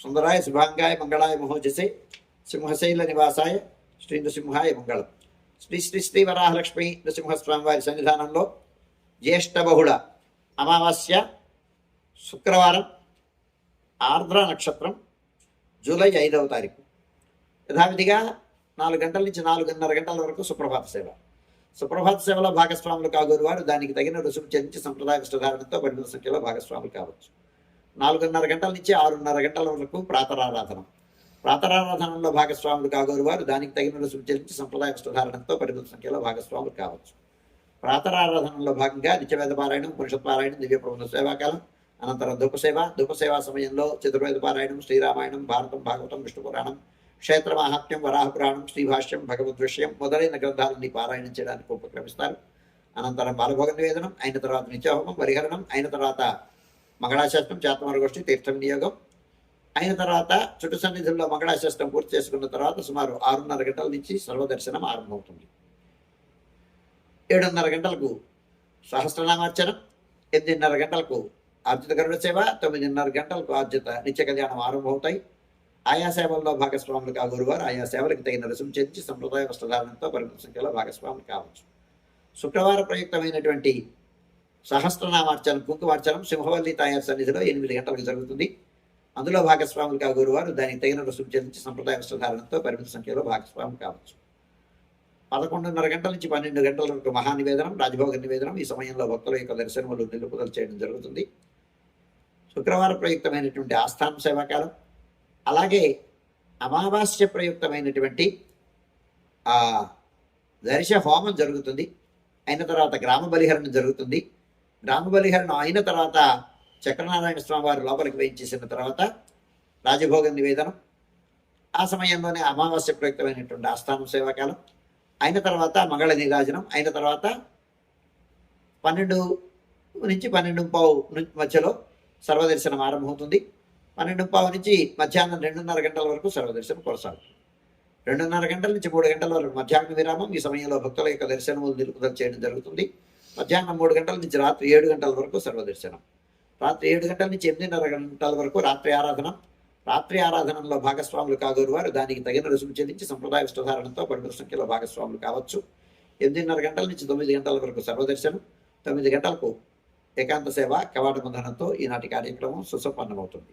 సుందరాయ శుభాంగాయ మంగళాయ మహోజసే సింహశైల నివాసాయ శ్రీ నృసింహాయ మంగళం శ్రీ శ్రీ శ్రీ వరాహలక్ష్మి నృసింహస్వామి వారి సన్నిధానంలో జ్యేష్ఠ బహుళ అమావాస్య శుక్రవారం ఆర్ద్ర నక్షత్రం జూలై ఐదవ తారీఖు యథావిధిగా నాలుగు గంటల నుంచి నాలుగున్నర గంటల వరకు సుప్రభాత సేవ. సుప్రభాత సేవలో భాగస్వాములు కాగోరు వారు దానికి తగిన రుసుము చెల్లించి సంప్రదాయ విష్ణధారణతో పరిమిత సంఖ్యలో భాగస్వాములు కావచ్చు. నాలుగున్నర గంటల నుంచి ఆరున్నర గంటల వరకు ప్రాతరారాధన. ప్రాతరారాధనలో భాగస్వాములు కాగోరు వారు దానికి తగిన రుసుము చెల్లించి సంప్రదాయ విష్టధారణతో పరిమిత సంఖ్యలో భాగస్వాములు కావచ్చు. ప్రాతరారాధనలో భాగంగా నిత్యవేద పారాయణం పురుషత్ పారాయణం దివ్య ప్రబంధ సేవాకాలం అనంతరం ధూపసేవ ధూపసేవా సమయంలో చతుర్వేద పారాయణం శ్రీరామాయణం భారతం భాగవతం విష్ణు పురాణం క్షేత్ర మహాత్మ్యం వరాహ పురాణం శ్రీభాష్యం భగవద్ విషయం మొదలైన గ్రంథాలన్నీ పారాయణం చేయడానికి ఉపక్రమిస్తారు. అనంతరం బాలభోగ నివేదనం అయిన తర్వాత నిత్యహోమం పరిహరణం అయిన తర్వాత మంగళాశాస్త్రం చేతమరగోష్ఠి తీర్థ వినియోగం అయిన తర్వాత చుట్టు సన్నిధుల్లో మంగళాశాస్త్రం పూర్తి చేసుకున్న తర్వాత సుమారు ఆరున్నర గంటల నుంచి సర్వదర్శనం ఆరంభమవుతుంది. ఏడున్నర గంటలకు సహస్రనామార్చనం ఎనిమిదిన్నర గంటలకు ఆర్జిత గరుడ సేవ తొమ్మిదిన్నర గంటలకు ఆర్జిత నిత్య కళ్యాణం ఆరంభమవుతాయి. ఆయా సేవల్లో భాగస్వాములు కాగురువారు ఆయా సేవలకు తగిన రుసుము చెంది సంప్రదాయ వస్త్రధారణతో పరిమిత సంఖ్యలో భాగస్వాములు కావచ్చు. శుక్రవార ప్రయుక్తమైనటువంటి సహస్రనామార్చనం కుంకుమార్చనం సింహవల్లి తాయారు సన్నిధిలో ఎనిమిది గంటలకు జరుగుతుంది. అందులో భాగస్వాములు గురువారు. దానికి తగిన రుసుము చెల్లించి సంప్రదాయ వస్త్రధారణతో పరిమిత సంఖ్యలో భాగస్వాములు కావచ్చు. పదకొండున్నర గంటల నుంచి పన్నెండు గంటల వరకు మహానివేదనం రాజభోగ నివేదనం ఈ సమయంలో భక్తుల యొక్క దర్శనములు నిలుపుదల చేయడం జరుగుతుంది. శుక్రవార ప్రయుక్తమైనటువంటి ఆస్థాన సేవాకాలం. అలాగే అమావాస్య ప్రయుక్తమైనటువంటి దర్శ హోమం జరుగుతుంది. అయిన తర్వాత గ్రామ బలిహరణ జరుగుతుంది. గ్రామ అయిన తర్వాత చక్రనారాయణ స్వామి వారు లోపలికి వేయించేసిన తర్వాత రాజభోగ నివేదనం. ఆ సమయంలోనే అమావాస్య ప్రయుక్తమైనటువంటి ఆస్థానం సేవాకాలం. అయిన తర్వాత మంగళ నిరాజనం. అయిన తర్వాత పన్నెండు నుంచి పన్నెండు పావు మధ్యలో సర్వదర్శనం ఆరంభమవుతుంది. పన్నెండు పావు నుంచి మధ్యాహ్నం రెండున్నర గంటల వరకు సర్వదర్శనం కొనసాగుతుంది. రెండున్నర గంటల నుంచి మూడు గంటల వరకు మధ్యాహ్న విరామం. ఈ సమయంలో భక్తుల యొక్క దర్శనములు నిలుపుదల చేయడం జరుగుతుంది. మధ్యాహ్నం మూడు గంటల నుంచి రాత్రి ఏడు గంటల వరకు సర్వదర్శనం. రాత్రి ఏడు గంటల నుంచి ఎనిమిదిన్నర గంటల వరకు రాత్రి ఆరాధన. రాత్రి ఆరాధనలో భాగస్వాములు కాగోరు వారు దానికి తగిన రుసుము చెల్లించి సంప్రదాయ విష్టధారణతో పరిమిత సంఖ్యలో భాగస్వాములు కావచ్చు. ఎనిమిదిన్నర గంటల నుంచి తొమ్మిది గంటల వరకు సర్వదర్శనం. తొమ్మిది గంటలకు ఏకాంత సేవ కవాట బంధనంతో ఈనాటి కార్యక్రమం సుసంపన్నమవుతుంది.